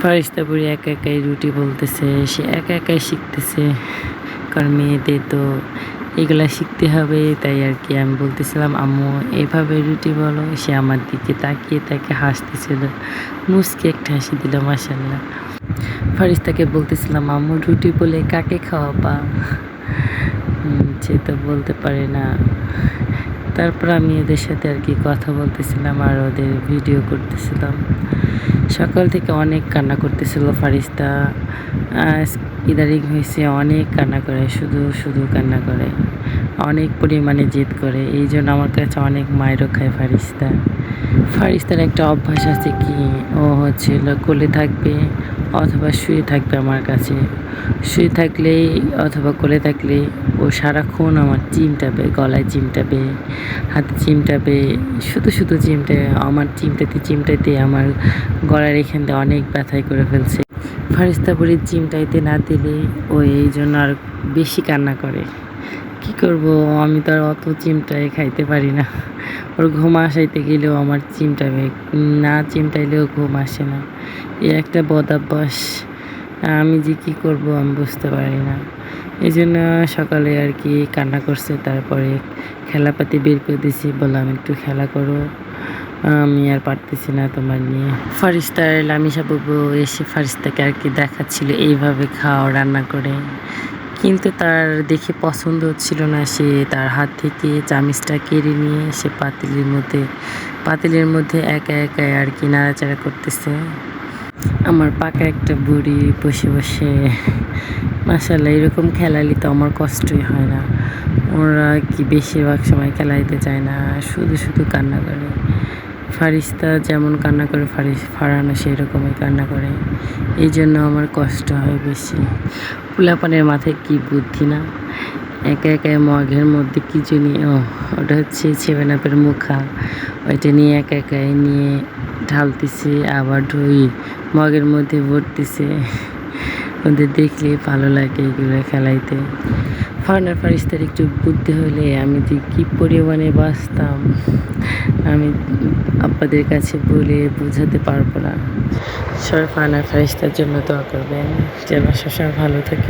ফারিস্তা বুড়ি একা একাই রুটি বলতেছে, সে একা একাই শিখতেছে। কারণ মেয়েদের তো এগুলা শিখতে হবে, তাই আর কি আমি বলতেছিলাম, আম্মু, এভাবে রুটি বলো, সে আমার দিকে তাকিয়ে তাকে হাসতেছিল। মুসকে একটা হাসি দিল মাসাল্লাহ ফারিস্তাকে বলতেছিলাম, আম্মু, রুটি বলে কাকে খাওয়াবা? সে তো বলতে পারে না। তারপর আমি এদের সাথে আর কি কথা বলতেছিলাম আর ওদের ভিডিও করতেছিলাম। সকাল থেকে অনেক কান্না করতেছিল ফারিস্তা। ইদারিং হয়েছে অনেক কান্না করে, শুধু শুধু কান্না করে। অনেক পরিমাণে জেদ করে। এই জন্য আমার কাছে অনেক মায়েরও খায় ফারিস্তা। ফারিস্তার একটা অভ্যাস আছে কি? ও হচ্ছে কোলে থাকবে অথবা শুয়ে থাকবে আমার কাছে। শুয়ে থাকলেই অথবা কোলে থাকলে ও সারাক্ষণ আমার চিমটাবে গলায় চিমটাবে হাতে চিমটাবে শুধু শুধু চিমটে, আমার চিমটাতে চিমটাতে আমার গলার এখান দিয়ে অনেক ব্যথাই করে ফেলছে। ফারিস্তা বুড়ির চিমটাইতে না দিলে ও এই জন্য আর বেশি কান্না করে। কি করব? আমি তো আর অত চিমটাই খাইতে পারি না। ওর ঘুম আসাইতে গেলেও আমার চিমটাবে না চিমটাইলেও ঘুম আসে না। এই একটা বদাভ্যাস। আমি যে কি করব আমি বুঝতে পারি না। এই জন্য সকালে আর কি কান্না করছে, তারপরে খেলাপাতি বের করে দিয়েছি বললাম, একটু খেলা করো। আমি আর পারতেছি না তোমার নিয়ে। ফারিস্তার লামিসা বাবু এসে ফারিস্তাকে আর কি দেখাচ্ছিল, এইভাবে খাও রান্না করে। কিন্তু তার দেখে পছন্দ হচ্ছিল না সে। তার হাত থেকে চামিচটা কেড়ে নিয়ে সে পাতিলের মধ্যে পাতিলের মধ্যে একা একা আর কি নাড়াচাড়া করতেছে। আমার পাকা একটা বুড়ি বসে বসে মাসাল্লাহ এরকম খেলালি তো আমার কষ্টই হয় না। ওরা কি বেশিরভাগ সময় খেলাইতে চায় না, শুধু শুধু কান্না করে। ফারিস্তা যেমন কান্না করে, ফারিস, ফারানো সেই রকমই কান্না করে। এই জন্য আমার কষ্ট হয় বেশি। পোলাপানের মাথায় কি বুদ্ধি না? একা একা মগের মধ্যে কি জানি ও ওটা হচ্ছে সেভেন আপের মুখা। ওইটা নিয়ে একা একাই নিয়ে ঢালতেছে, আবার ঢুই মগের মধ্যে ভরতেছে। ওদের দেখলে ভালো লাগে এগুলো খেলাইতে। ফার্নার ফারিস্তার একটু বুদ্ধি হলে আমি যে কী পরিমাণে বাঁচতাম, আমি আপনাদের কাছে বলে বোঝাতে পারব না। সবাই ফার্নার ফারিস্তার জন্য দোয়া করবেন, যেন সবসময় ভালো থাকে।